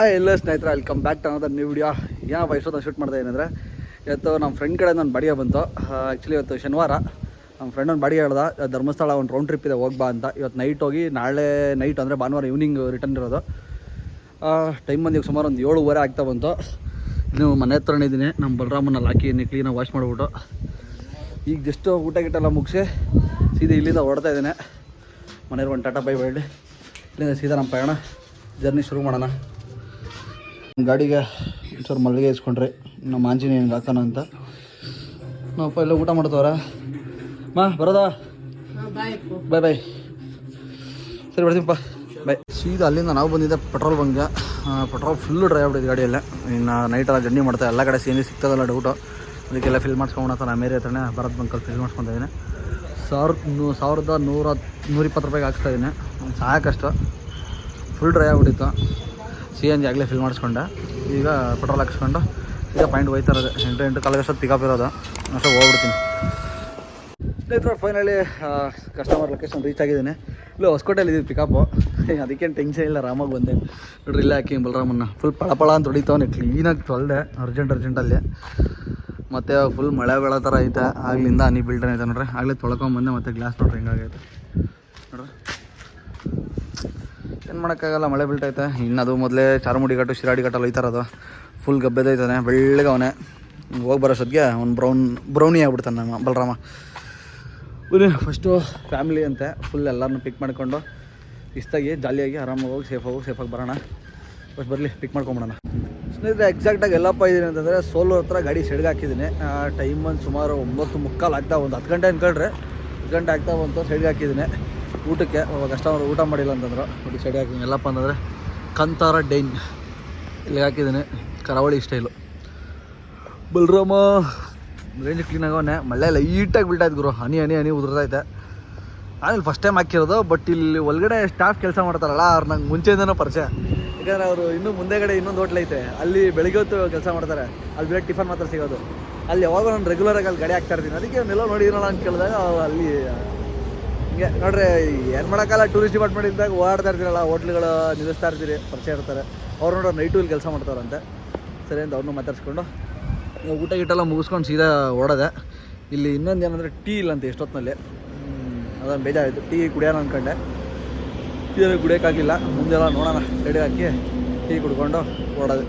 ಆ ಎಲ್ಲ ಸ್ನೇಹಿತರೆ welcome back to another new video ಯಾವ ವಯಸ್ಸೋದ ಶೂಟ್ ಮಾಡಿದೆ ಏನಂದರೆ, ಇವತ್ತು ನಮ್ಮ ಫ್ರೆಂಡ್ ಕಡೆ ನನ್ನ ಬಾಡಿಗೆ ಬಂತು. ಆ್ಯಕ್ಚುಲಿ ಇವತ್ತು ಶನಿವಾರ. ನಮ್ಮ ಫ್ರೆಂಡ್ ಒಂದು ಬಾಡಿಗೆ ಹೇಳ್ದ ಧರ್ಮಸ್ಥಳ ಒಂದು ರೌಂಡ್ ಟ್ರಿಪ್ ಇದೆ ಹೋಗ್ಬಾ ಅಂತ. ಇವತ್ತು ನೈಟ್ ಹೋಗಿ, ನಾಳೆ ನೈಟ್ ಅಂದರೆ ಭಾನುವಾರ ಈವ್ನಿಂಗ್ ರಿಟರ್ನ್ ಇರೋದು. ಟೈಮ್ ಬಂದು ಈಗ ಸುಮಾರು ಒಂದು ಏಳುವರೆ ಆಗ್ತಾ ಬಂತು. ಇನ್ನು ಮನೆ ಹತ್ರನೇ ಇದ್ದೀನಿ ನಮ್ಮ ಬಲರಾಮನಲ್ಲಿ ಹಾಕಿ ಇನ್ನು ಕ್ಲೀನಾಗಿ ವಾಶ್ ಮಾಡಿಬಿಟ್ಟು. ಈಗ ಜಸ್ಟ್ ಊಟ ಗಿಟ್ಟೆಲ್ಲ ಮುಗಿಸಿ, ಸೀದಾ ಇಲ್ಲಿಂದ ಹೊಡ್ತಾ ಇದ್ದೀನಿ. ಮನೆಯವ್ರು ಒಂದು ಟಾಟಾ ಬೈ ಬೇಡಿ ಇಲ್ಲಿಂದ ಸೀದಾ ನಮ್ಮ ಪಯಣ ಜರ್ನಿ ಶುರು ಮಾಡೋಣ. ಗಾಡಿಗೆ ಒಂಚೂರು ಮಲ್ಲಿಗೆ ಇಸ್ಕೊಂಡ್ರಿ. ನಮ್ಮ ಆಂಜನೇಯನಿಗೆ ಹಾಕೋಣ ಅಂತ. ನಮ್ಮಪ್ಪ ಎಲ್ಲ ಊಟ ಮಾಡ್ತವ್ರ. ಮಾ ಬರೋದಾ? ಬಾಯ್ ಬಾಯ್ ಸರಿ ಬರ್ತೀನಪ್ಪ ಬಾಯ್. ಸೀದಾ ಅಲ್ಲಿಂದ ನಾವು ಬಂದಿದ್ದೆ ಪೆಟ್ರೋಲ್ ಬಂಕ್ಗೆ. ಪೆಟ್ರೋಲ್ ಫುಲ್ಲು ಡ್ರೈ ಆಗ್ಬಿಟ್ಟಿದೆ ಗಾಡಿಯಲ್ಲ. ಇನ್ನು ನೈಟೆಲ್ಲ ಜರ್ನಿ ಮಾಡ್ತಾ ಎಲ್ಲ ಕಡೆ ಸೇನಿ ಸಿಗ್ತದಲ್ಲ ಡೌಟು ಅದಕ್ಕೆಲ್ಲ ಫಿಲ್ ಮಾಡ್ಸ್ಕೊಂಬಣ ನಾನು ಮೇರೆ ಹತ್ರನೇ ಭರತ್ ಬಂಕಲ್ಲಿ ಫಿಲ್ ಮಾಡ್ಸ್ಕೊತಿದ್ದೀನಿ ಸಾವಿರ ನೂ ಸಾವಿರದ ನೂರ ನೂರಿಪ್ಪತ್ತು ರೂಪಾಯಿಗೆ ಹಾಕ್ಸ್ತಾ ಇದ್ದೀನಿ. ಸಾಕಷ್ಟು ಫುಲ್ ಡ್ರೈ ಆಗ್ಬಿಟ್ಟಿತ್ತು. ಸಿ ಎನ್ ಜಿ ಆಗಲೇ ಫಿಲ್ ಮಾಡಿಸ್ಕೊಂಡೆ. ಈಗ ಪೆಟ್ರೋಲ್ ಹಾಕಿಸ್ಕೊಂಡು ಈಗ ಪಾಯಿಂಟ್ ಹೋಯ್ತಾ ಇರೋದು. ಎಂಟು ಎಂಟು ಕಾಲಿಗೆ ಅಷ್ಟೊತ್ತು ಪಿಕಪ್ ಇರೋದು. ಅಷ್ಟೇ ಹೋಗ್ಬಿಡ್ತೀನಿ. ಇದ್ರೆ ಫೈನಲಿ ಕಸ್ಟಮರ್ ಲೊಕೇಶನ್ ರೀಚ್ ಆಗಿದ್ದೀನಿ. ಇಲ್ಲ, ಹೊಸಕೋಟೆಯಲ್ಲಿ ಇದ್ದೀವಿ ಪಿಕಪ್ಪು ಅದಕ್ಕೇನು ಟೆನ್ಷನ್ ಇಲ್ಲ, ಆರಾಮಾಗಿ ಬಂದೆ. ನೋಡ್ರಿ, ಇಲ್ಲ ಹಾಕಿ ಬಲರಾಮನ್ನ. ಫುಲ್ ಪಳಪಳ ಅಂತ ಹೊಡಿತಾವನೆ ಕ್ಲೀನಾಗಿ ತೊಳೆದೆ ಅರ್ಜೆಂಟ್ ಅರ್ಜೆಂಟಲ್ಲಿ ಮತ್ತು ಫುಲ್ ಮಳೆ ಬೆಳೆ ಥರ ಐತೆ. ಆಗ್ಲಿಂದ ಹನಿ ಬಿಲ್ಟನ್ ಐತೆ ನೋಡ್ರಿ. ಆಗಲೇ ತೊಳ್ಕೊಂಬಂದೆ ಮತ್ತು ಗ್ಲಾಸ್ ನೋಡ್ರಿ ಹಿಂಗಾಗೈತೆ. ನೋಡ್ರಿ. ಏನು ಮಾಡೋಕ್ಕಾಗಲ್ಲ, ಮಳೆ ಬೀಳ್ತೈತೆ. ಇನ್ನು ಅದು ಮೊದಲೇ ಚಾರ್ಮುಡಿ ಘಾಟು ಶಿರಾಡಿ ಘಾಟಲ್ಲಿ ಇರೋದು ಫುಲ್ ಗಬ್ಬೆದೈತಾನೆ ಬೆಳ್ಳಗೆ ಅವನೇ. ಹೋಗಿ ಸದ್ಯ ಅವ್ನು ಬ್ರೌನ್ ಬ್ರೌನಿ ಆಗ್ಬಿಡ್ತಾನೆ ನಮ್ಮ ಬಲರಾಮ. ಫಸ್ಟು ಫ್ಯಾಮಿಲಿ ಅಂತೆ. ಫುಲ್ ಎಲ್ಲರನ್ನೂ ಪಿಕ್ ಮಾಡ್ಕೊಂಡು, ಇಷ್ಟಾಗಿ ಜಾಲಿಯಾಗಿ ಆರಾಮಾಗಿ ಹೋಗಿ ಸೇಫ್ ಹೋಗಿ ಸೇಫಾಗಿ ಬರೋಣ. ಫಸ್ಟ್ ಬರಲಿ ಪಿಕ್ ಮಾಡ್ಕೊಂಬಿಡೋಣ. ಸ್ನೇಹಿತರೆ ಎಕ್ಸಾಕ್ಟಾಗಿ ಎಲ್ಲಪ್ಪ ಇದ್ದೀನಿ ಅಂತಂದರೆ ಸೋಲೋ ಹತ್ರ ಗಾಡಿ ಸೆಡ್ಗೆ ಹಾಕಿದ್ದೀನಿ. ಟೈಮ್ ಬಂದು ಸುಮಾರು ಒಂಬತ್ತು ಮುಕ್ಕಾಲು ಆಗ್ತಾ ಒಂದು ಹತ್ತು ಗಂಟೆ ಅಂದ್ಕೊಳ್ರೆ ಹತ್ತು ಗಂಟೆ ಆಗ್ತಾ ಬಂತು ಸೈಡ್ಗೆ ಹಾಕಿದ್ದೀನಿ. ಊಟಕ್ಕೆ ಅವಾಗ ಊಟ ಮಾಡಿಲ್ಲ ಅಂತಂದ್ರೆ. ನೋಡಿ ಸೈಡ್ ಹಾಕಿದ್ದೀನಿ ಎಲ್ಲಪ್ಪ ಅಂತಂದರೆ, ಕಂತಾರ ಡೈನ್. ಇಲ್ಲಿ ಹಾಕಿದ್ದೀನಿ. ಕರಾವಳಿ ಸ್ಟೈಲು ಬಲರಾಮ ರೇಂಜ್ ಕ್ಲೀನ್ ಆಗೋನೆ ಮಳೆ ಲೈಟಾಗಿ ಬಿಲ್ಟಾಯ್ತು ಗುರು. ಹನಿ ಹನಿ ಹನಿ ಉದುರ್ತೈತೆ ಆಮೇಲೆ ಫಸ್ಟ್ ಟೈಮ್ ಹಾಕಿರೋದು ಬಟ್ ಇಲ್ಲಿ ಒಳಗಡೆ ಸ್ಟಾಫ್ ಕೆಲಸ ಮಾಡ್ತಾರಲ್ಲ, ಅವ್ರು ನಂಗೆ ಮುಂಚೆಯಿಂದನೂ ಪರಿಚಯ. ಯಾಕಂದರೆ ಅವರು ಇನ್ನೂ ಮುಂದೆಗಡೆ ಇನ್ನೊಂದು ಹೋಟ್ಲ್ ಐತೆ. ಅಲ್ಲಿ ಬೆಳಿಗ್ಗೆ ಹೊತ್ತು ಕೆಲಸ ಮಾಡ್ತಾರೆ. ಅಲ್ಲಿ ಬೇರೆ ಟಿಫನ್ ಮಾತ್ರ ಸಿಗೋದು. ಅಲ್ಲಿ ಯಾವಾಗ ನಾನು ರೆಗ್ಯುಲರಾಗಿ ಅಲ್ಲಿ ಗಾಡಿ ಹಾಕ್ತಾ ಇರ್ತೀನಿ. ಅದಕ್ಕೆ ಅವನ್ನೆಲ್ಲ ನೋಡಿರೋಣ ಅಂತ ಕೇಳಿದಾಗ, ಅಲ್ಲಿ ಹಿಂಗೆ ನೋಡ್ರಿ, ಏನು ಮಾಡೋಕ್ಕಲ್ಲ ಟೂರಿಸ್ಟ್ ಡಿಪಾರ್ಟ್ಮೆಂಟ್ ಇದ್ದಾಗ ಓಡಾಡ್ತಾ ಇರ್ತೀರಲ್ಲ ಹೋಟ್ಲುಗಳು ನಿಲ್ಲಿಸ್ತಾ ಇರ್ತೀರಿ, ಪರಿಚಯ ಇರ್ತಾರೆ. ಅವ್ರು ನೋಡೋ ನೈಟು ಇಲ್ಲಿ ಕೆಲಸ ಮಾಡ್ತಾರಂತೆ ಸರಿ ಅಂತ ಅವ್ರನ್ನೂ ಮಾತಾಡ್ಸ್ಕೊಂಡು ಊಟ ಗೀಟೆಲ್ಲ ಮುಗಿಸ್ಕೊಂಡು ಸೀದಾ ಓಡೋದೆ. ಇಲ್ಲಿ ಇನ್ನೊಂದು ಏನಂದರೆ, ಟೀ ಇಲ್ಲಂತೆ ಎಷ್ಟೊತ್ತಿನಲ್ಲಿ. ಅದೊಂದು ಬೇಜಾರಾಯಿತು. ಟೀ ಕುಡಿಯೋಣ ಅಂದ್ಕೊಂಡೆ ಟೀ ಕುಡಿಯೋಕ್ಕಾಗಿಲ್ಲ. ಮುಂದೆಲ್ಲ ನೋಡೋಣ ರೆಡಿ ಹಾಕಿ ಟೀ ಕುಡ್ಕೊಂಡು ಓಡೋದು.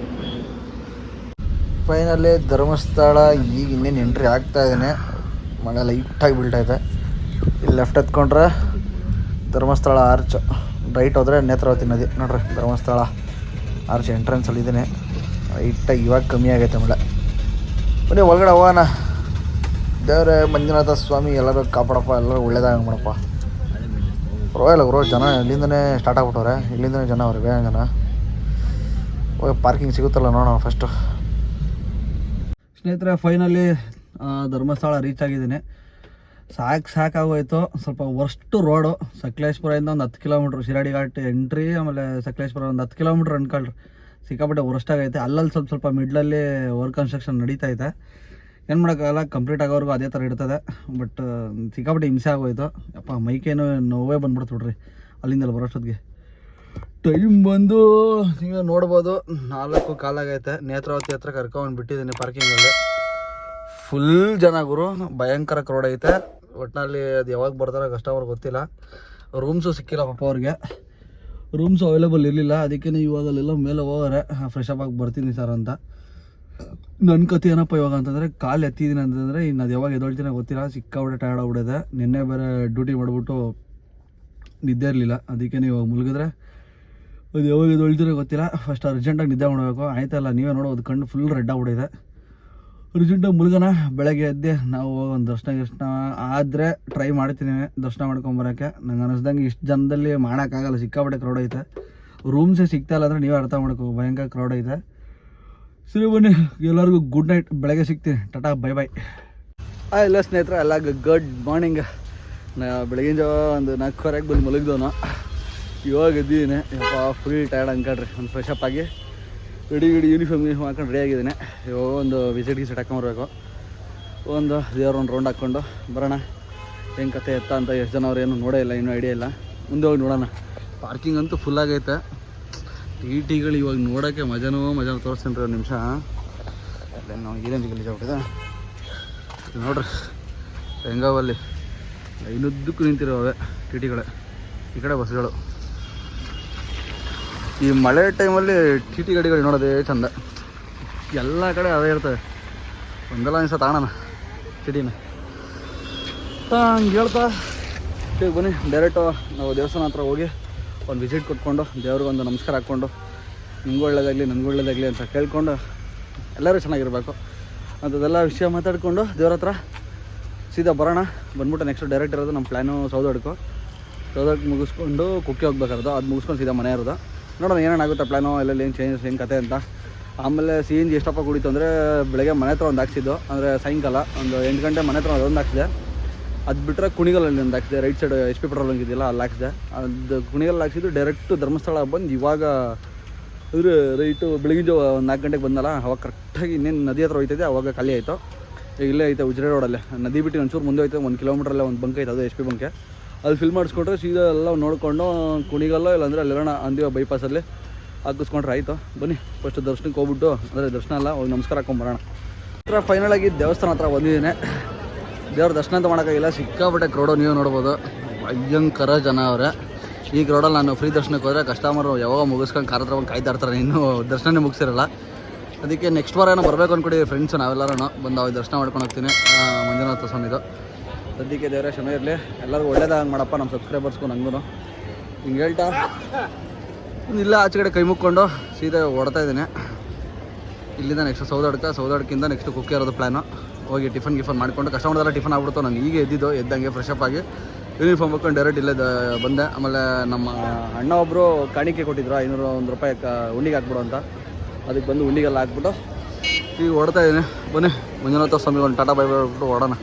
ಫೈನಲಿ ಧರ್ಮಸ್ಥಳ, ಈಗ ಇನ್ನೇನು ಎಂಟ್ರಿ ಆಗ್ತಾ ಇದ್ದೇನೆ ಮಳೆ ಲೈಟಾಗಿ ಬೀಳ್ತೈತೆ ಇಲ್ಲಿ ಲೆಫ್ಟ್ ಎತ್ಕೊಂಡ್ರೆ ಧರ್ಮಸ್ಥಳ ಆರ್ಚ್ ರೈಟ್ ಹೋದರೆ ನೇತ್ರಾವತಿ ನದಿ. ನೋಡ್ರಿ, ಧರ್ಮಸ್ಥಳ ಆರ್ಚ್ ಎಂಟ್ರೆನ್ಸಲ್ಲಿ ಇದ್ದೀನಿ ಇಟ್ಟ ಇವಾಗ ಕಮ್ಮಿ ಆಗೈತೆ ಮಳೆ. ಬನ್ನಿ, ಒಳಗಡೆ ಹೋಗೋಣ. ದೇವ್ರೆ, ಮಂಜುನಾಥ ಸ್ವಾಮಿ, ಎಲ್ಲರೂ ಕಾಪಾಡಪ್ಪ, ಎಲ್ಲರೂ ಒಳ್ಳೇದಾಗ ಮಾಡಪ್ಪ. ಪರವಾಗಿಲ್ಲ ಗುರು, ಜನ ಇಲ್ಲಿಂದನೇ ಸ್ಟಾರ್ಟ್ ಆಗ್ಬಿಟ್ಟವ್ರೆ. ಇಲ್ಲಿಂದನೇ ಜನ ಅವ್ರಿಗೆ ಬೇಗ ಜನ. ಹೋಗಿ ಪಾರ್ಕಿಂಗ್ ಸಿಗುತ್ತಲ್ಲ ನೋಡೋಣ ಫಸ್ಟು ಸ್ನೇಹಿತರೆ ಫೈನಲಿ ಧರ್ಮಸ್ಥಳ ರೀಚ್ ಆಗಿದ್ದೀನಿ. ಸಾಕು ಸಾಕಾಗೋಯ್ತು. ಸ್ವಲ್ಪ ವರ್ಸ್ಟ್ ರೋಡು ಸಕಲೇಶ್ಪುರದಿಂದ ಒಂದು ಹತ್ತು ಕಿಲೋಮೀಟ್ರ್ ಶಿರಾಡಿ ಘಾಟ್ ಎಂಟ್ರಿ ಆಮೇಲೆ ಸಕಲೇಶ್ಪುರ ಒಂದು ಹತ್ತು ಕಿಲೋಮೀಟ್ರ್ ಅನ್ಕೊಳ್ರಿ ಸಿಕ್ಕಾಪಟ್ಟೆ ವರ್ಸ್ಟ್ ಆಗೈತೆ. ಅಲ್ಲಲ್ಲಿ ಸ್ವಲ್ಪ ಸ್ವಲ್ಪ ಮಿಡ್ಲಲ್ಲಿ ವರ್ಕ್ ಕನ್ಸ್ಟ್ರಕ್ಷನ್ ನಡೀತಾ ಇದೆ. ಏನು ಮಾಡೋಕ್ಕಾಗಲ್ಲ ಕಂಪ್ಲೀಟ್ ಆಗೋವರೆಗೂ ಅದೇ ಥರ ಇರ್ತದೆ. ಬಟ್ ಸಿಕ್ಕಾಪಟ್ಟೆ ಹಿಂಸೆ ಆಗೋಯ್ತು. ಅಪ್ಪ ಮೈಕೇನು ನೋವೇ ಬಂದ್ಬಿಡ್ತು ಬಿಡ್ರಿ. ಅಲ್ಲಿಂದಲ್ಲ ಬರೋಷ್ಟೊತ್ತಿಗೆ ಟೈಮ್ ಬಂದು ನೀವು ನೋಡ್ಬೋದು. ನಾಲ್ಕು ಕಾಲಾಗೈತೆ ನೇತ್ರಾವತಿ ಹತ್ರ ಕರ್ಕೊಂಡು ಬಿಟ್ಟಿದ್ದೀನಿ ಪಾರ್ಕಿಂಗಲ್ಲಿ ಫುಲ್ ಜನ ಗುರು. ಭಯಂಕರ ಕ್ರೌಡ್ ಐತೆ. ಒಟ್ಟಿನಲ್ಲಿ ಅದು ಯಾವಾಗ ಬರ್ತಾರೋ ಕಸ್ಟಮರ್ ಗೊತ್ತಿಲ್ಲ. ರೂಮ್ಸು ಸಿಕ್ಕಿಲ್ಲ ಪಾಪ ಅವ್ರಿಗೆ. ರೂಮ್ಸ್ ಅವೈಲೇಬಲ್ ಇರಲಿಲ್ಲ. ಅದಕ್ಕೆ ಇವಾಗ ಅಲ್ಲೆಲ್ಲ ಮೇಲೆ ಹೋಗೋರೆ. ಫ್ರೆಶ್ ಅಪ್ ಆಗಿ ಬರ್ತೀನಿ ಸರ್ ಅಂತ. ನನ್ನ ಕತೆ ಏನಪ್ಪ ಇವಾಗ ಅಂತಂದರೆ, ಕಾಲು ಎತ್ತಿದ್ದೀನಿ ಅಂತಂದರೆ, ಇನ್ನು ಅದು ಯಾವಾಗ ಎದೊಳ್ತೀನಿ ಗೊತ್ತಿಲ್ಲ. ಸಿಕ್ಕಾಬಿಟ್ಟೆ ಟಯರ್ಡ್ ಆಗ್ಬಿಟ್ಟಿದೆ. ನಿನ್ನೆ ಬೇರೆ ಡ್ಯೂಟಿ ಮಾಡಿಬಿಟ್ಟು ನಿದ್ದೆ ಇರಲಿಲ್ಲ. ಅದಕ್ಕೆ ಇವಾಗ ಮುಳುಗಿದ್ರೆ ಅದು ಯಾವಾಗ ಎದೊಳ್ತೀರೋ ಗೊತ್ತಿಲ್ಲ. ಫಸ್ಟ್ ಅರ್ಜೆಂಟಾಗಿ ನಿದ್ದೆ ಮಾಡಬೇಕು. ಆಯ್ತಲ್ಲ ನೀವೇ ನೋಡೋದು ಕಣ್ಣು ಫುಲ್ ರೆಡ್ ಆಗ್ಬಿಟ್ಟಿದೆ. ಅರ್ಜೆಂಟಾಗಿ ಮುಳುಗೋಣ ಬೆಳಗ್ಗೆ ಎದ್ದೆ ನಾವು ಒಂದು ದರ್ಶನ ಗಿರ್ಶನ ಆದರೆ ಟ್ರೈ ಮಾಡ್ತೀನಿ ದರ್ಶನ ಮಾಡ್ಕೊಂಬರೋಕ್ಕೆ ನಂಗೆ ಅನ್ನಿಸ್ದಂಗೆ ಇಷ್ಟು ಜನದಲ್ಲಿ ಮಾಡೋಕ್ಕಾಗಲ್ಲ ಸಿಕ್ಕಾಪಟ್ಟೆ ಕ್ರೌಡ್ ಐತೆ. ರೂಮ್ಸೇ ಸಿಗ್ತಾ ಇಲ್ಲ ಅಂದರೆ ನೀವೇ ಅರ್ಥ ಮಾಡ್ಕೋ ಭಯಂಕರ ಕ್ರೌಡ್ ಐತೆ. ಸರಿ ಬನ್ನಿ, ಎಲ್ಲರಿಗೂ ಗುಡ್ ನೈಟ್ ಬೆಳಗ್ಗೆ ಸಿಗ್ತೀನಿ. ಟಾಟಾ ಬೈ ಬೈ ಹಾಂ ಎಲ್ಲ ಸ್ನೇಹಿತರೆ ಎಲ್ಲ ಗುಡ್ ಮಾರ್ನಿಂಗ್ ನಾ ಬೆಳಗಿನ ಜಾವ ಒಂದು ನಾಲ್ಕುವರೆಗೆ ಬಂದು ಮಲಗಿದವನು ಇವಾಗ ಇದ್ದೀನಿ ಫುಲ್ ಟಯರ್ಡ್ ಅನ್ಕೊಳ್ರಿ ಒಂದು ಫ್ರೆಶ್ ಆಗಿ. ರೆಡಿ ಇಡೀ ಯೂನಿಫಾರ್ಮ್ ಯೂನಿಫಾರ್ಮ್ ಹಾಕೊಂಡು ರೆಡಿ ಆಗಿದ್ದೀನಿ. ಇವಾಗ ಒಂದು ವಿಸಿಟ್ ಗಿಸಿಟ್ ಹಾಕೊಂಬರ್ಬೇಕು. ಒಂದು ದೇವ್ರ ಒಂದು ರೌಂಡ್ ಹಾಕ್ಕೊಂಡು ಬರೋಣ. ಹೆಂಗೆ ಕತೆ ಎತ್ತ ಅಂತ ಎಷ್ಟು ಜನ ಅವ್ರು ಏನು ನೋಡೇ ಇಲ್ಲ, ಇನ್ನೂ ಐಡಿಯಾ ಇಲ್ಲ. ಮುಂದೆ ಹೋಗಿ ನೋಡೋಣ. ಪಾರ್ಕಿಂಗ್ ಅಂತೂ ಫುಲ್ ಆಗೈತೆ. ಟಿ ಟಿಗಳು ಇವಾಗ ನೋಡೋಕ್ಕೆ ಮಜಾನೋ ಮಜಾನ ತೋರಿಸ್ತೀನಿ ರೀ ಒಂದು ನಿಮಿಷ. ನಾವು ಏನೇನು ಇಲ್ಲಿ ನೋಡ್ರಿ ಹೆಂಗಾವಲ್ಲಿ ಐನುದ್ದಕ್ಕೂ ನಿಂತಿರೋವೆ ಟಿ ಟಿಗಳೇ ಈ ಕಡೆ ಬಸ್ಗಳು. ಈ ಮಳೆ ಟೈಮಲ್ಲಿ ಟಿ ಟಿ ಗಾಡಿಗಳು ನೋಡೋದೇ ಚಂದ. ಎಲ್ಲ ಕಡೆ ಅದೇ ಇರ್ತವೆ. ಒಂದೆಲ್ಲ ಅನಿಸ ತಾಣನ ಸಿಟಿನ ಹಂಗೆ ಹೇಳ್ತಾ ಈಗ ಬನ್ನಿ. ಡೈರೆಕ್ಟು ನಾವು ದೇವಸ್ಥಾನ ಹತ್ರ ಹೋಗಿ ಒಂದು ವಿಸಿಟ್ ಕೊಟ್ಕೊಂಡು ದೇವ್ರಿಗೊಂದು ನಮಸ್ಕಾರ ಹಾಕ್ಕೊಂಡು, ನಿಮ್ಗೆ ಒಳ್ಳೇದಾಗಲಿ, ನನಗೂ ಒಳ್ಳೇದಾಗಲಿ ಅಂತ ಕೇಳಿಕೊಂಡು ಎಲ್ಲರೂ ಚೆನ್ನಾಗಿರಬೇಕು. ಅಂಥದ್ದೆಲ್ಲ ವಿಷಯ ಮಾತಾಡಿಕೊಂಡು ದೇವ್ರ ಹತ್ರ ಸೀದಾ ಬರೋಣ. ಬಂದ್ಬಿಟ್ಟು ನೆಕ್ಸ್ಟ್ ಡೈರೆಕ್ಟ್ ಇರೋದು ನಮ್ಮ ಪ್ಲ್ಯಾನು ಸೌದಡ್ಕು ಸೌದಡ್ಕು ಮುಗಿಸ್ಕೊಂಡು ಕುಕ್ಕೆ ಹೋಗ್ಬೇಕಾರ್ದು ಅದು ಮುಗಿಸ್ಕೊಂಡು ಸೀದಾ ಮನೆ ಇರೋದು. ನೋಡೋಣ ಏನೇನು ಆಗುತ್ತೆ ಪ್ಲ್ಯಾನು ಎಲ್ಲೆಲ್ಲಿ ಏನು ಚೇಂಜಸ್ ಏನು ಕತೆ ಅಂತ. ಆಮೇಲೆ ಸಿ ಎನ್ ಜಿ ಎಷ್ಟಪ್ಪ ಕುಡಿತು ಅಂದರೆ, ಬೆಳಗ್ಗೆ ಮನೆ ಹತ್ರ ಒಂದು ಹಾಕ್ಸಿದ್ದು. ಅಂದರೆ ಸಾಯಂಕಾಲ, ಒಂದು ಎಂಟು ಗಂಟೆ ಮನೆ ಹತ್ರ ಅದೊಂದು ಹಾಕ್ಸಿದೆ. ಅದು ಬಿಟ್ಟರೆ ಕುಣಿಗಲಲ್ಲಿ ಒಂದು ಹಾಕಿದೆ right side H P petrol bunk ಅಲ್ಲಿ ಹಾಕ್ಸಿದೆ. ಅದು ಕುಣಿಗಲ್ ಹಾಕ್ಸಿದ್ದು ಡೈರೆಕ್ಟು ಧರ್ಮಸ್ಥಳ ಬಂದು ಇವಾಗ, ಅಂದರೆ ರೈಟು ಬೆಳಗಿನ ಜಾವ ಒಂದು ನಾಲ್ಕು ಗಂಟೆಗೆ ಬಂದಲ್ಲ ಅವಾಗ ಕರೆಕ್ಟಾಗಿ ಇನ್ನೇನು ನದಿ ಹತ್ರ ಹೋಯ್ತೈತೆ, ಅವಾಗ ಖಾಲಿ ಆಯಿತು. ಇಲ್ಲೇ ಐತೆ ಉಜ್ರೆ ರೋಡಲ್ಲೇ ನದಿ ಬಿಟ್ಟು ಒಂಚೂರು ಮುಂದೆ ಹೋಯ್ತು ಒಂದು ಕಿಲೋಮೀಟ್ರಲ್ಲೇ ಒಂದು ಬಂಕ್ ಐತೆ, ಅದು ಎಚ್ ಪಿ ಬಂಕೆ ಅಲ್ಲಿ ಫಿಲ್ ಮಾಡಿಸ್ಕೊಂಡ್ರೆ ಸೀದಾ ಎಲ್ಲ ನೋಡಿಕೊಂಡು, ಕುಣಿಗಲ್ಲ ಇಲ್ಲಾಂದರೆ ಅಲ್ಲಿರೋಣ ಅಂದಿವ ಬೈಪಾಸಲ್ಲಿ ಹಾಕಿಸ್ಕೊಂಡ್ರೆ ಆಯಿತು. ಬನ್ನಿ ಫಸ್ಟ್ ದರ್ಶನಕ್ಕೆ ಹೋಗ್ಬಿಟ್ಟು, ಅಂದರೆ ದರ್ಶನ ಅಲ್ಲ, ಹೋಗಿ ನಮಸ್ಕಾರ ಹಾಕೊಂಬರೋಣ. ಹತ್ರ ಫೈನಲ್ ಆಗಿ ದೇವಸ್ಥಾನ ಹತ್ರ ಬಂದಿದ್ದೀನಿ. ದೇವ್ರ ದರ್ಶನ ಅಂತ ಮಾಡೋಕ್ಕಾಗಿಲ್ಲ, ಸಿಕ್ಕಾಪಟ್ಟೆ ಕ್ರೌಡು ನೀವು ನೋಡ್ಬೋದು. ಭಯಂಕರ ಜನ ಅವರೇ. ಈ ಕ್ರೌಡಲ್ಲಿ ನಾನು ಫ್ರೀ ದರ್ಶನಕ್ಕೆ ಹೋದರೆ ಕಸ್ಟಮರು ಯಾವಾಗ ಮುಗಿಸ್ಕೊಂಡು ಕಾರತ್ರ ಹತ್ರ ಬಂದು ಕಾಯ್ತಾ ಇರ್ತಾರೆ. ಇನ್ನೂ ದರ್ಶನನೇ ಮುಗಿಸಿರಲ್ಲ. ಅದಕ್ಕೆ ನೆಕ್ಸ್ಟ್ ವಾರ ಏನೋ ಬರಬೇಕು ಅಂದ್ಕೊಡಿ ಫ್ರೆಂಡ್ಸು ನಾವೆಲ್ಲರೂ ಬಂದು ಅವಾಗ ದರ್ಶನ ಮಾಡ್ಕೊಂಡು ಹೋಗ್ತೀನಿ. ಮಂಜುನಾಥ ಸ್ವಾಮಿದು. ಸದ್ಯಕ್ಕೆ ದೇವರೇ, ಕ್ಷಮೆ ಇರಲಿ. ಎಲ್ಲರಿಗೂ ಒಳ್ಳೇದಾಗಿ ಮಾಡಪ್ಪ, ನಮ್ಮ ಸಬ್ಸ್ಕ್ರೈಬರ್ಸ್ಗೂ ನಂಗೂ ಹಿಂಗೆ ಹೇಳ್ತಾ ಇಲ್ಲ ಆಚೆ ಕಡೆ ಕೈ ಮುಕ್ಕೊಂಡು ಸೀದಾ ಓಡ್ತಾ ಇದ್ದೀನಿ. ಇಲ್ಲಿಂದ ನೆಕ್ಸ್ಟ್ ಸೌದಾಡ್ಕ ಸೌದಾಡ್ಕಿಂದ ನೆಕ್ಸ್ಟ್ ಕುಕ್ಕೆ ಇರೋದು ಪ್ಲ್ಯಾನು ಹೋಗಿ ಟಿಫನ್ ಗಿಫನ್ ಮಾಡಿಕೊಂಡು ಕಸ್ಟಮರ್ದೆಲ್ಲ ಟಿಫನ್ ಆಗ್ಬಿಡ್ತು. ನಾನು ಈಗ ಎದ್ದಿದ್ದು, ಎದ್ದಂಗೆ ಫ್ರೆಶ್ ಅಪ್ ಆಗಿ ಯೂನಿಫಾರ್ಮ್ ಹಾಕೊಂಡು ಡೈರೆಕ್ಟ್ ಇಲ್ಲೇ ಬಂದೆ. ಆಮೇಲೆ ನಮ್ಮ ಅಣ್ಣ ಒಬ್ಬರು ಕಾಣಿಕೆ ಕೊಟ್ಟಿದ್ರು, ಐನೂರು ಒಂದು ರೂಪಾಯಿ ಉಂಡಿಗೆ ಹಾಕ್ಬಿಡು ಅಂತ. ಅದಕ್ಕೆ ಬಂದು ಉಂಡಿಗೆಲ್ಲ ಹಾಕ್ಬಿಟ್ಟು ಈಗ ಓಡ್ತಾ ಇದ್ದೀನಿ. ಬನ್ನಿ, ಮಂಜುನಾಥ ಸ್ವಾಮಿ ಒಂದು ಟಾಟಾ ಬೈ ಬಿಟ್ಬಿಟ್ಟು ಓಡೋಣ.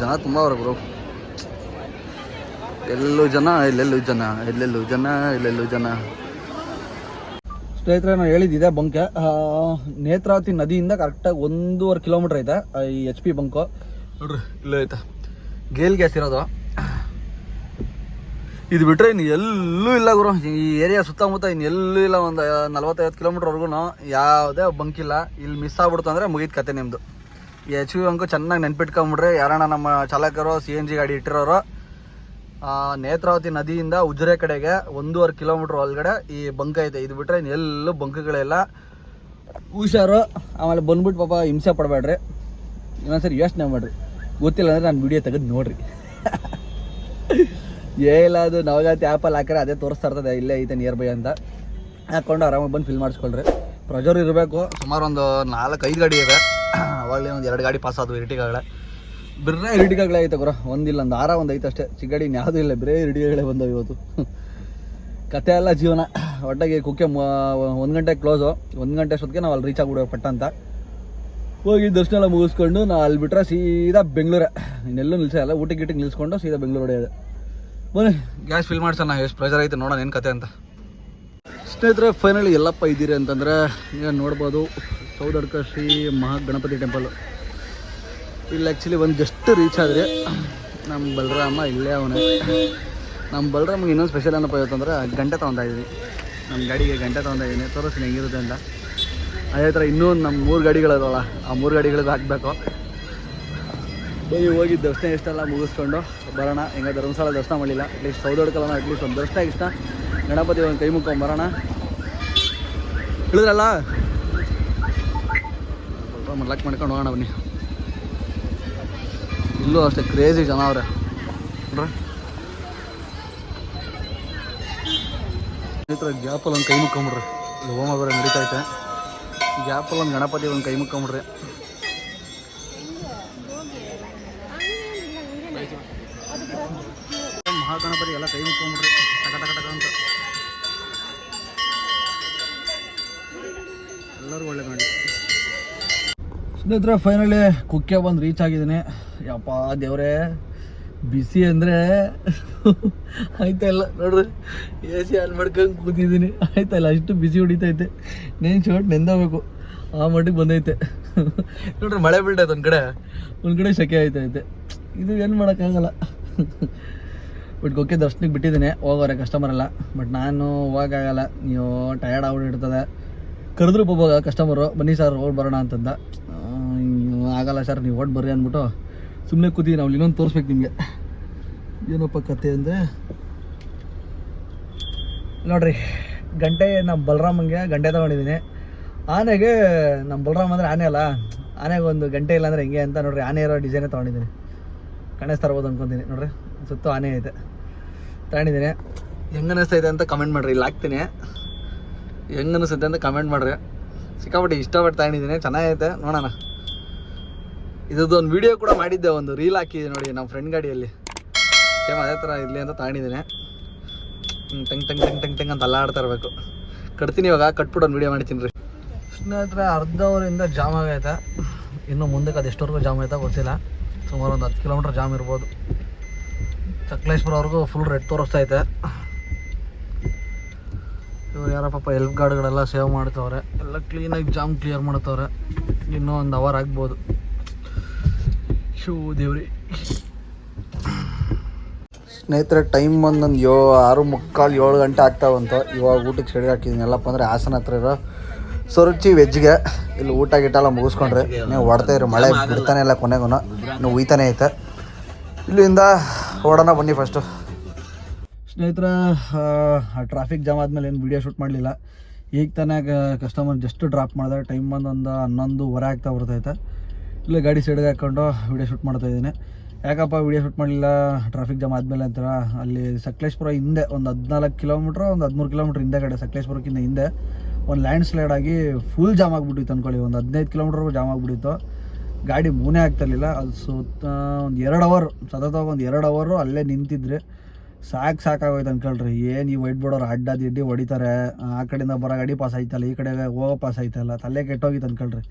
ಜನ ತುಂಬ ಅವ್ರ ಬ್ರೋ ಎಲ್ಲೂ ಜನ, ಎಲ್ಲೆಲ್ಲೂ ಜನ ಎಲ್ಲೆಲ್ಲೂ ಜನ ಎಲ್ಲೆಲ್ಲೂ ಜನ. ಸ್ನೇಹಿತರೆ ನಾನು ಹೇಳಿದ್ದಿದೆ ಬಂಕೆ. ನೇತ್ರಾವತಿ ನದಿಯಿಂದ ಕರೆಕ್ಟಾಗಿ ಒಂದೂವರೆ ಕಿಲೋಮೀಟ್ರ್ ಐತೆ ಈ ಎಚ್ ಪಿ ಬಂಕು. ನೋಡ್ರಿ, ಇಲ್ಲೇ ಐತೆ. ಗೇಲ್ ಗ್ಯಾಸ್ ಇರೋದು ಇದು ಬಿಟ್ಟರೆ ಇನ್ನು ಎಲ್ಲೂ ಇಲ್ಲ ಗುರು. ಈ ಏರಿಯಾ ಸುತ್ತಮುತ್ತ ಇನ್ನು ಎಲ್ಲೂ ಇಲ್ಲ. ಒಂದು ನಲ್ವತ್ತೈವತ್ತು ಕಿಲೋಮೀಟ್ರ್ವರೆಗೂ ಯಾವುದೇ ಬಂಕಿಲ್ಲ. ಇಲ್ಲ ಮಿಸ್ ಆಗ್ಬಿಡ್ತು ಅಂದರೆ ಮುಗಿದ ಕತೆ ನಿಮ್ಮದು ಎಚ್ ವಿ ಅಂಕು ಚೆನ್ನಾಗಿ ನೆನ್ಪಿಟ್ಕೊಂಬಿಡ್ರಿ. ಯಾರಣ್ಣ ನಮ್ಮ ಚಾಲಕರು ಸಿ ಎನ್ ಜಿ ಗಾಡಿ ಇಟ್ಟಿರೋರು. ನೇತ್ರಾವತಿ ನದಿಯಿಂದ ಉಜ್ರೆ ಕಡೆಗೆ ಒಂದೂವರೆ ಕಿಲೋಮೀಟ್ರ್ ಒಳಗಡೆ ಈ ಬಂಕ್ ಐತೆ. ಇದು ಇನ್ನು ಎಲ್ಲೂ ಬಂಕ್ಗಳೆಲ್ಲ ಹುಷಾರು. ಆಮೇಲೆ ಬಂದ್ಬಿಟ್ಟು ಪಾಪ ಹಿಂಸೆ ಪಡಬೇಡ್ರಿ. ಇನ್ನೊಂದ್ಸರಿ ಯೋಚನೆ ಮಾಡ್ರಿ. ಗೊತ್ತಿಲ್ಲ ಅಂದ್ರೆ ನಾನು ವಿಡಿಯೋ ತೆಗೆದು ನೋಡ್ರಿ. ಇಲ್ಲ, ಅದು ನವಜಾತಿ ಆ್ಯಪಲ್ಲಿ ಹಾಕಿದ್ರೆ ಅದೇ ತೋರಿಸ್ತಾ ಇರ್ತದೆ. ಇಲ್ಲೇ ಐತೆ ನಿಯರ್ ಬೈ ಅಂತ. ಹಾಕ್ಕೊಂಡು ಆರಾಮಾಗಿ ಬಂದು ಫಿಲ್ ಮಾಡಿಸ್ಕೊಳ್ರಿ. ಪ್ರೆಜರ್ ಇರಬೇಕು. ಸುಮಾರು ಒಂದು ನಾಲ್ಕು ಐದು ಗಾಡಿ ಇದೆ ಅವಾಗಲೇ ಒಂದು ಎರಡು ಗಾಡಿ ಪಾಸ್ ಆದವು ಇರಿಟಿಗಾಗಲೇ. ಬರೇ ಇರಿಟಿಗಾಗಲೇ ಐತೆ ಗುರು. ಒಂದಿಲ್ಲ ಒಂದು ಆರ ಒಂದು ಐತೆ ಅಷ್ಟೇ. ಚಿಕ್ಕ ಗಾಡಿ ಯಾವುದೂ ಇಲ್ಲ ಬರೇ ಇರಿಟಿಗಾಗಲೇ ಬಂದವು ಇವತ್ತು. ಕತೆ ಎಲ್ಲ ಜೀವನ. ಒಟ್ಟಾಗಿ ಕುಕ್ಕೆ ಒಂದು ಗಂಟೆ ಕ್ಲೋಸು ಒಂದು ಗಂಟೆ ಅಷ್ಟೊತ್ತಿಗೆ ನಾವು ಅಲ್ಲಿ ರೀಚ್ ಆಗಿಬಿಡೋ ಪಟ್ಟ ಅಂತ. ಹೋಗಿ ದರ್ಶನ ಎಲ್ಲ ಮುಗಿಸ್ಕೊಂಡು ನಾ ಅಲ್ಲಿ ಬಿಟ್ರೆ ಸೀದಾ ಬೆಂಗಳೂರೇ. ಇನ್ನೆಲ್ಲೂ ನಿಲ್ಸಲ್ಲ ಊಟಕ್ಕೆ ಗಿಟ್ಟಿಗೆ ನಿಲ್ಸ್ಕೊಂಡು ಸೀದಾ ಬೆಂಗಳೂರು ಹೊಡೆಯೋದು ಬನ್ನಿ. ಗ್ಯಾಸ್ ಫಿಲ್ ಮಾಡ್ಸೋಣ ಎಷ್ಟು ಪ್ರೆಷರ್ ಐತೆ ನೋಡೋಣ ಏನು ಕತೆ ಅಂತ. ಸ್ನೇಹಿತರೆ ಫೈನಲಿ ಎಲ್ಲಪ್ಪ ಇದ್ದೀರಿ ಅಂತಂದರೆ ನೀವು ನೋಡ್ಬೋದು. ಸೌದಡ್ಕ ಶ್ರೀ ಮಹಾ ಗಣಪತಿ ಟೆಂಪಲ್ ಇಲ್ಲಿ ಆ್ಯಕ್ಚುಲಿ ಒಂದು ಜಸ್ಟ್ ರೀಚ್ ಆದರೆ ನಮ್ಮ ಬಲರಾಮ ಇಲ್ಲೇ ಅವನೇ. ನಮ್ಮ ಬಲರಾಮ್ಗೆ ಇನ್ನೊಂದು ಸ್ಪೆಷಲ್ ಏನಪ್ಪ ಇವತ್ತಂದ್ರೆ ಗಂಟೆ ತೊಗೊಂತಾ ಇದ್ದೀನಿ ನಮ್ಮ ಗಾಡಿಗೆ ಗಂಟೆ ತೊಗೊಂತಾ ಇದ್ದೀನಿ ತೋರಿಸ್ತೀನಿ ಹೆಂಗಿರುತ್ತೆ ಅಂತ. ಅದೇ ಥರ ಇನ್ನೂ ನಮ್ಮ ಮೂರು ಗಾಡಿಗಳಿದಾವಲ್ಲ, ಆ ಮೂರು ಗಾಡಿಗಳದ್ದು ಹಾಕಬೇಕು. ಹೋಗಿ ಹೋಗಿ ದರ್ಶನ ಇಷ್ಟೆಲ್ಲ ಮುಗಿಸ್ಕೊಂಡು ಬರೋಣ. ಹೆಂಗೆ ಧರ್ಮಸ್ಥಳ ದರ್ಶನ ಮಾಡಲಿಲ್ಲ. ಅಟ್ಲೀಸ್ಟ್ ಸೌದಡ್ಕಲ್ಲ ಅಟ್ಲೀಸ್ಟ್ ಒಂದು ದರ್ಶನ ಇಷ್ಟ. ಗಣಪತಿ ಒಂದು ಕೈ ಮುಕ್ಕೊಂಡು ಬರೋಣ. ಇಳಿದ್ರಲ್ಲ? ಸ್ವಲ್ಪ ಲಕ್ ಮಾಡ್ಕೊಂಡು ಹೋಗೋಣ ಬನ್ನಿ. ಇಲ್ಲೂ ಅಷ್ಟೇ ಕ್ರೇಜಿ ಜನ ಅವ್ರೆ. ನೋಡ್ರಿ. ಸ್ನೇಹಿತರೆ, ಗ್ಯಾಪಲ್ಲಿ ಒಂದು ಕೈ ಮುಕ್ಕೊಂಬಿಡ್ರಿ. ಇಲ್ಲಿ ಹೋಮ ಬೇರೆ ನಡೀತಾ ಐತೆ. ಗ್ಯಾಪಲ್ಲಿ ಒಂದು ಗಣಪತಿ ಒಂದು ಕೈ ಮುಕ್ಕೊಂಬಿಡ್ರಿ. ಮಹಾಗಣಪತಿ ಎಲ್ಲ ಕೈ ಮುಕ್ಕೊಂಬಿಡ್ರಿ. ಟಕ ಟಕ ಟಕ ಅಂತ. ಎಲ್ಲರೂ ಒಳ್ಳೆ ಮಾಡಿ ಸ್ನೇಹಿತರೆ ಫೈನಲಿ ಕುಕ್ಕೆ ಬಂದು ರೀಚ್ ಆಗಿದ್ದೀನಿ. ಯಪ್ಪ ದೇವರೇ ಬಿಸಿ ಅಂದರೆ ಆಯ್ತಾ ಇಲ್ಲ. ನೋಡ್ರಿ ಎ ಸಿ ಆನ್ ಮಾಡ್ಕೊಂಡು ಕೂತಿದ್ದೀನಿ. ಆಯ್ತಾ ಇಲ್ಲ, ಅಷ್ಟು ಬಿಸಿ ಹೊಡಿತೈತೆ ನೇನು ಶರ್ಟ್ ನೆಂದಬೇಕು ಆ ಮಟ್ಟಿಗೆ ಬಂದೈತೆ. ನೋಡ್ರಿ, ಮಳೆ ಬೀಳ್ತೈತೆ ಒಂದು ಕಡೆ. ಒಂದು ಕಡೆ ಸೆಕೆ ಆಯ್ತೈತೆ ಇದು ಏನು ಮಾಡೋಕ್ಕಾಗಲ್ಲ. ಬಟ್ ಕೊಕ್ಕೆ ದರ್ಶನಕ್ಕೆ ಬಿಟ್ಟಿದ್ದೀನಿ. ಹೋಗೋರೆ ಕಸ್ಟಮರ್ ಎಲ್ಲ. ಬಟ್ ನಾನು ಹೋಗೋಕ್ಕಾಗಲ್ಲ ನೀವು ಟಯರ್ಡ್ ಆಗ್ಬಿಟ್ಟಿರ್ತದೆ. ಕರೆದ್ರು ಹೋಗೋಗ ಕಸ್ಟಮರು ಬನ್ನಿ ಸರ್ ಹೋಗಿ ಬರೋಣ ಅಂತಂದ. ಆಗಲ್ಲ ಸರ್, ನೀವು ಓಡ್ ಬರ್ರಿ ಅಂದ್ಬಿಟ್ಟು ಸುಮ್ಮನೆ ಕೂತಿದ್ದೀನಿ ನಾವು ಇನ್ನೊಂದು ತೋರಿಸ್ಬೇಕು ನಿಮಗೆ. ಏನಪ್ಪ ಕತೆ ಅಂದರೆ, ನೋಡ್ರಿ, ಗಂಟೆ ನಮ್ಮ ಬಲರಾಮಂಗೆ ಗಂಟೆ ತೊಗೊಂಡಿದ್ದೀನಿ. ಆನೆಗೆ ನಮ್ಮ ಬಲರಾಮ್ ಅಂದರೆ ಆನೆ ಅಲ್ಲ, ಆನೆಗೆ ಒಂದು ಗಂಟೆ ಇಲ್ಲ ಅಂದರೆ ಹೆಂಗೆ ಅಂತ ನೋಡ್ರಿ, ಆನೆ ಇರೋ ಡಿಸೈನೇ ತೊಗೊಂಡಿದ್ದೀನಿ. ಗಣೇಶ್ ತರ್ಬೋದು ಅಂದ್ಕೊತೀನಿ ನೋಡ್ರಿ, ಸುತ್ತು ಆನೆ ಐತೆ. ತಗೊಂಡಿದ್ದೀನಿ. ಹೆಂಗೆ ಅನ್ನಿಸ್ತೈತೆ ಅಂತ ಕಮೆಂಟ್ ಮಾಡಿರಿ, ಇಲ್ಲಿ ಹಾಕ್ತೀನಿ. ಹೆಂಗೆ ಅನಿಸುತ್ತೆ ಅಂತ ಕಮೆಂಟ್ ಮಾಡಿರಿ. ಸಿಕ್ಕಾಪಟ್ಟೆ ಇಷ್ಟಪಟ್ಟು ತಗೊಂಡಿದ್ದೀನಿ, ಚೆನ್ನಾಗೈತೆ, ನೋಡೋಣ. ಒಂದು ವಿಡಿಯೋ ಕೂಡ ಮಾಡಿದ್ದೆ, ಒಂದು ರೀಲ್ ಹಾಕಿದ್ದೆ ನೋಡಿ ನಮ್ಮ ಫ್ರೆಂಡ್ ಗಾಡಿಯಲ್ಲಿ. ಸೇಮ್ ಅದೇ ಥರ ಇರಲಿ ಅಂತ ತಗೊಂಡಿದ್ದೀನಿ ಟಂಗ್ ಟಂಗ್ ಟಂಗ್ ಟಂಗ್ ಟಂಗ್ ಅಂತ ಅಲ್ಲಾಡ್ತಾ ಇರಬೇಕು. ಕಟ್ತೀನಿ ಇವಾಗ, ಕಟ್ಬಿಟ್ಟು ಒಂದು ವಿಡಿಯೋ ಮಾಡ್ತೀನಿ ರೀ. ಸ್ನೇಹಿತರೆ ಅರ್ಧ ಅವರಿಂದ ಜಾಮ್ ಆಗೈತೆ. ಇನ್ನು ಮುಂದಕ್ಕೆ ಅದು ಎಷ್ಟವರೆಗೂ ಜಾಮ್ ಆಯ್ತಾ ಗೊತ್ತಿಲ್ಲ. ಸುಮಾರು ಒಂದು ಹತ್ತು ಕಿಲೋಮೀಟ್ರ್ ಜಾಮ್ ಇರ್ಬೋದು. ಸಕಲೇಶ್ಪುರವರೆಗೂ ಫುಲ್ ರೆಡ್ ತೋರಿಸ್ತೈತೆ ಇವ್ರು ಯಾರ ಪಾಪ ಎಲ್ಪ್ ಗಾರ್ಡ್ಗಳೆಲ್ಲ ಸೇವ್ ಮಾಡ್ತವ್ರೆ. ಎಲ್ಲ ಕ್ಲೀನಾಗಿ ಜಾಮ್ ಕ್ಲಿಯರ್ ಮಾಡ್ತವ್ರೆ. ಇನ್ನೂ ಒಂದು ಅವರ್ ಆಗ್ಬೋದು. ಶೂ ದೇವ್ರಿ. ಸ್ನೇಹಿತರೆ ಟೈಮ್ ಬಂದೊಂದು ಯೋ ಆರು ಮುಕ್ಕಾಲು ಏಳು ಗಂಟೆ ಆಗ್ತಾವಂತ. ಇವಾಗ ಊಟಕ್ಕೆ ಸೆಡಿ ಹಾಕಿದ್ದೀನಿ ಎಲ್ಲಪ್ಪ ಅಂದರೆ ಹಾಸನ ಹತ್ರ ಇರೋ ಸೊರುಚಿ ವೆಜ್ಗೆ ಇಲ್ಲಿ ಊಟ ಗೀಟ ಎಲ್ಲ ಮುಗಿಸ್ಕೊಂಡ್ರಿ. ನೀವು ಹೊಡ್ತಾ ಇರೋ. ಮಳೆ ಬಿಡ್ತಾನೆ ಇಲ್ಲ ಕೊನೆಗೂ. ಇನ್ನು ಉಯ್ತಾನೆ ಐತೆ. ಇಲ್ಲಿಂದ ಓಡೋಣ ಬನ್ನಿ ಫಸ್ಟು ಸ್ನೇಹಿತರ ಟ್ರಾಫಿಕ್ ಜಾಮ್ ಆದಮೇಲೆ ಏನು ವೀಡಿಯೋ ಶೂಟ್ ಮಾಡಲಿಲ್ಲ. ಈಗ ತಾನೇ ಕಸ್ಟಮರ್ ಜಸ್ಟ್ ಡ್ರಾಪ್ ಮಾಡಿದೆ ಟೈಮ್ ಬಂದು ಒಂದು ಹನ್ನೊಂದುವರೆ ಆಗ್ತಾ ಬರ್ತೈತೆ. ಇಲ್ಲೇ ಗಾಡಿ ಸೈಡ್ಗೆ ಹಾಕ್ಕೊಂಡು ವೀಡಿಯೋ ಶೂಟ್ ಮಾಡ್ತಾ ಇದ್ದೀನಿ. ಯಾಕಪ್ಪ ವೀಡಿಯೋ ಶೂಟ್ ಮಾಡಲಿಲ್ಲ? ಟ್ರಾಫಿಕ್ ಜಾಮ್ ಆದಮೇಲೆ ಅಂತಾರ ಅಲ್ಲಿ ಸಕಲೇಶ್ಪುರ ಹಿಂದೆ ಒಂದು ಹದಿನಾಲ್ಕು ಕಿಲೋಮೀಟ್ರ್ ಒಂದು ಹದಿಮೂರು ಕಿಲೋಮೀಟ್ರ್ ಹಿಂದೆ ಕಡೆ ಸಕಲೇಶ್ಪುರಕ್ಕಿಂತ ಹಿಂದೆ ಒಂದು ಲ್ಯಾಂಡ್ ಸ್ಲೈಡ್ ಆಗಿ ಫುಲ್ ಜಾಮ್ ಆಗಿಬಿಟ್ಟಿತ್ತು ಅಂದ್ಕೊಳ್ಳಿ ಒಂದು ಹದಿನೈದು ಕಿಲೋಮೀಟ್ರ್ವರೆಗೂ ಜಾಮ್ ಆಗಿಬಿಟ್ಟಿತ್ತು. ಗಾಡಿ ಮೂನೇ ಆಗ್ತಿರ್ಲಿಲ್ಲ ಅದು ಸುತ್ತ ಒಂದು ಎರಡು ಅವರ್ ಸತತವಾಗಿ ಒಂದು ಎರಡು ಅವರು ಅಲ್ಲೇ ನಿಂತಿದ್ರಿ. ಸಾಕು ಸಾಕಾಗೋಯ್ತು ಅಂದ್ಕೊಳ್ರಿ ಏನು ಈ ವೈಟ್ ಬೋರ್ಡವ್ರು ಅಡ್ಡ ದಿಡ್ಡಿ ಹೊಡಿತಾರೆ? ಆ ಕಡೆಯಿಂದ ಬರೋ ಗಾಡಿ ಪಾಸ್ ಆಯ್ತಲ್ಲ, ಈ ಕಡೆ ಹೋಗೋ ಪಾಸ್ ಆಯ್ತಲ್ಲ, ತಲೆ ಕೆಟ್ಟೋಗಿತ್ತು ಅನ್ಕೊಳ್ರಿ.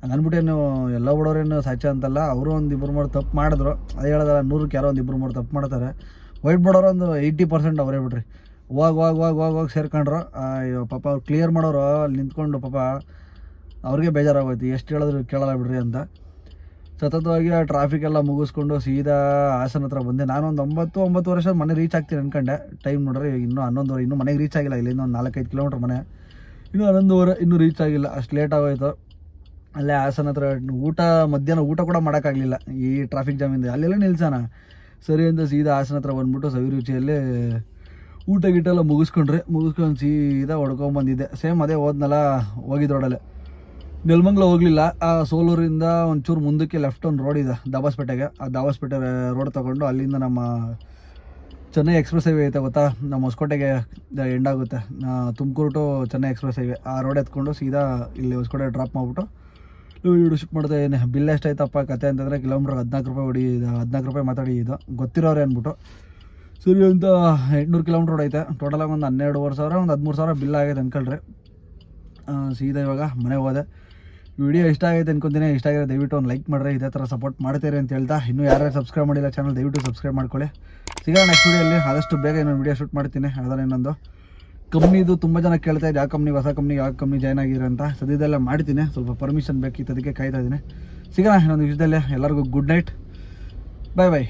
ಹಂಗೆ ಅಂದ್ಬಿಟ್ಟೇನು ಎಲ್ಲ ಬಿಡೋರೇನು ಸಾಚ ಅಂತಲ್ಲ, ಅವರು ಒಂದು ಇಬ್ಬರು ಮೂರು ತಪ್ಪು ಮಾಡಿದ್ರು. ಅದು ಹೇಳೋದಲ್ಲ, ನೂರಕ್ಕೆ ಯಾರೋ ಒಂದು ಇಬ್ಬರು ಮೂರು ತಪ್ಪು ಮಾಡ್ತಾರೆ. ವೈಟ್ ಬಿಡೋರು ಒಂದು ಏಯ್ಟಿ ಪರ್ಸೆಂಟ್ ಅವರೇ ಬಿಡ್ರಿ. ಹೋಗ್ ಹೋಗ್ ಹೋಗ್ ಹೋಗ್, ಹೋಗಿ ಸೇರ್ಕೊಂಡ್ರು. ಅಯ್ಯೋ ಪಾಪ ಅವ್ರು ಕ್ಲಿಯರ್ ಮಾಡೋರು, ಅಲ್ಲಿ ನಿಂತ್ಕೊಂಡು ಪಾಪ ಅವ್ರಿಗೆ ಬೇಜಾರಾಗೋಯ್ತು. ಎಷ್ಟು ಹೇಳಿದ್ರು ಕೇಳಲ್ಲ ಬಿಡ್ರಿ ಅಂತ. ಸತತವಾಗಿ ಆ ಟ್ರಾಫಿಕ್ ಎಲ್ಲ ಮುಗಿಸ್ಕೊಂಡು ಸೀದಾ ಹಾಸನ ಹತ್ರ ಬಂದೆ. ನಾನೊಂದು ಒಂಬತ್ತು ಒಂಬತ್ತು ವರ್ಷ ಮನೆ ರೀಚ್ ಆಗ್ತೀನಿ ಅನ್ಕೊಂಡೆ. ಟೈಮ್ ನೋಡ್ರಿ, ಇನ್ನೂ ಹನ್ನೊಂದುವರೆ, ಇನ್ನೂ ಮನೆಗೆ ರೀಚ್ ಆಗಿಲ್ಲ. ಇಲ್ಲಿಂದ ಒಂದು ನಾಲ್ಕೈದು ಕಿಲೋಮೀಟ್ರ್ ಮನೆ. ಇನ್ನೂ ಹನ್ನೊಂದುವರೆ, ಇನ್ನೂ ರೀಚ್ ಆಗಿಲ್ಲ. ಅಷ್ಟು ಲೇಟ್ ಆಗೋಯ್ತು. ಅಲ್ಲೇ ಹಾಸನ ಹತ್ರ ಊಟ, ಮಧ್ಯಾಹ್ನ ಊಟ ಕೂಡ ಮಾಡೋಕ್ಕಾಗಲಿಲ್ಲ. ಈ ಟ್ರಾಫಿಕ್ ಜಾಮಿಂದ ಅಲ್ಲೆಲ್ಲ ನಿಲ್ಸೋಣ. ಸರಿ ಅಂತ ಸೀದಾ ಹಾಸನ ಹತ್ರ ಬಂದ್ಬಿಟ್ಟು ಸವಿರುಚಿಯಲ್ಲೇ ಊಟ ಗೀಟ ಎಲ್ಲ ಮುಗಿಸ್ಕೊಂಡ್ರೆ, ಮುಗಿಸ್ಕೊಂಡು ಸೀದಾ ಹೊಡ್ಕೊಂಬಂದಿದ್ದೆ ಸೇಮ್ ಅದೇ ಹೋದ್ನಲ್ಲ ಹೋಗಿದ್ದೊಡಲೆ ನೆಲಮಂಗ್ಲ ಹೋಗಲಿಲ್ಲ. ಆ ಸೋಲೂರಿಂದ ಒಂಚೂರು ಮುಂದಕ್ಕೆ ಲೆಫ್ಟ್ ಒಂದು ರೋಡ್ ಇದೆ, ದಾಬಾಸ್ಪೇಟೆಗೆ. ಆ ದಾಬಾಸ್ಪೇಟೆ ರೋಡ್ ತೊಗೊಂಡು ಅಲ್ಲಿಂದ ನಮ್ಮ ಚೆನ್ನೈ ಎಕ್ಸ್ಪ್ರೆಸ್ ಹೈವೇ ಐತೆ ಗೊತ್ತಾ? ನಮ್ಮ ಹೊಸಕೋಟೆಗೆ ಎಂಡ್ ಆಗುತ್ತೆ. Tumkur to Chennai express highway ಆ ರೋಡ್ ಎತ್ಕೊಂಡು ಸೀದಾ ಇಲ್ಲಿ ಹೊಸಕೋಟೆ ಡ್ರಾಪ್ ಮಾಡಿಬಿಟ್ಟು ವಿಡಿಯೋ ಶೂಟ್ ಮಾಡ್ತಾ ಇದ್ದೀನಿ ಬಿಲ್ ಎಷ್ಟಾಯ್ತಪ್ಪ ಕತೆ ಅಂತಂದರೆ ಕಿಲೋಮೀಟ್ರ್ ಹದಿನಾಲ್ಕು ರೂಪಾಯಿ ಹೊಡಿ ಹದಿನಾಲ್ಕು ರೂಪಾಯಿ ಮಾತಾಡಿ ಇದು. ಗೊತ್ತಿರೋರು ಅಂದ್ಬಿಟ್ಟು. ಸರಿ ಅಂತ ಎಂಟುನೂರು ಕಿಲೋಮೀಟ್ರ್ ಹೊಡೈತೆ ಟೋಟಲಾಗಿ ಒಂದು ಹನ್ನೆರಡುವರೆ ಸಾವಿರ, ಒಂದು ಹದಿಮೂರು ಸಾವಿರ ಬಿಲ್ ಆಗೈತೆ ಅಂದ್ಕೊಳ್ರಿ ಸೀದಾ ಇವಾಗ ಮನೆಗೆ ಹೋದೆ. ವಿಡಿಯೋ ಇಷ್ಟ ಆಗೈತೆ ಅನ್ಕೊಂತೀನಿ. ಇಷ್ಟ ಆಗಿದೆ ದಯವಿಟ್ಟು ಒಂದು ಲೈಕ್ ಮಾಡಿರಿ. ಇದೇ ಥರ ಸಪೋರ್ಟ್ ಮಾಡ್ತೀರಿ ಅಂತ ಹೇಳ್ತಾ. ಇನ್ನೂ ಯಾರ್ಯಾರು ಸಬ್ಸ್ಕ್ರೈಬ್ ಮಾಡಿಲ್ಲ ಚಾನಲ್ ದಯವಿಟ್ಟು ಸಬ್ಸ್ಕ್ರೈಬ್ ಮಾಡ್ಕೊಳ್ಳಿ. ಸಿಗೋಣ ನೆಕ್ಸ್ಟ್ ವೀಡಿಯೋಲ್ಲಿ ಆದಷ್ಟು ಬೇಗ ಇನ್ನೊಂದು ವಿಡಿಯೋ ಶೂಟ್ ಮಾಡ್ತೀನಿ. ಅದರ ಇನ್ನೊಂದು. ಕಂಪ್ನಿದು ತುಂಬ ಜನ ಕೇಳ್ತಾ ಇದ್ದಾರೆ, ಯಾವ ಕಂಪ್ನಿ ಹೊಸ ಕಂಪ್ನಿ ಯಾವ ಕಂಪ್ನಿ ಜಾಯ್ನ್ ಆಗಿದ್ರೆ ಅಂತ. ಸದ್ಯದೆಲ್ಲ ಮಾಡ್ತೀನಿ, ಸ್ವಲ್ಪ ಪರ್ಮಿಷನ್ ಬೇಕಿತ್ತು ಅದಕ್ಕೆ ಕಾಯ್ತಾ ಇದ್ದೀನಿ. ಸಿಗೋಣ ಇನ್ನೊಂದು ವಿಷಯದಲ್ಲೇ. ಎಲ್ಲರಿಗೂ ಗುಡ್ ನೈಟ್ ಬಾಯ್ ಬಾಯ್